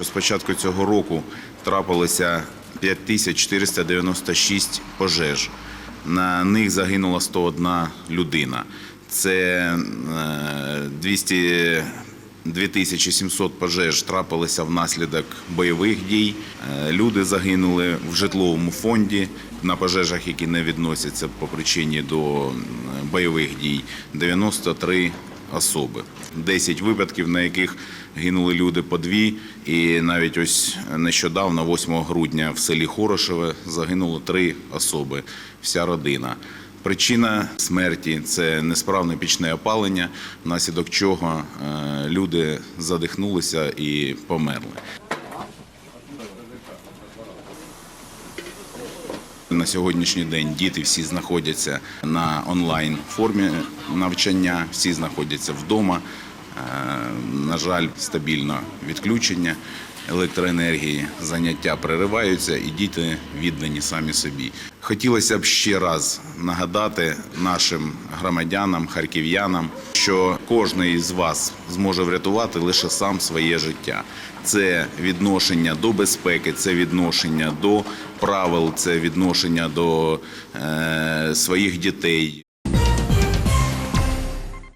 З початку цього року трапилося 5496 пожеж. На них загинула 101 людина. Це е, 200 2700 пожеж трапилися внаслідок бойових дій. Е, Люди загинули в житловому фонді на пожежах, які не відносяться по причині до бойових дій. 93 особи. 10 випадків, на яких гинули люди по дві. І навіть ось нещодавно, 8 грудня, в селі Хорошеве загинуло три особи, вся родина. Причина смерті це несправне пічне опалення, внаслідок чого е, люди задихнулися і померли. На сьогоднішній день діти всі знаходяться на онлайн формі навчання, всі знаходяться вдома. На жаль, стабільно відключення електроенергії, заняття перериваються, і діти віддані самі собі. Хотілося б ще раз нагадати нашим громадянам, харків'янам, що кожен із вас зможе врятувати лише сам своє життя. Це відношення до безпеки, це відношення до правил, це відношення до е, своїх дітей.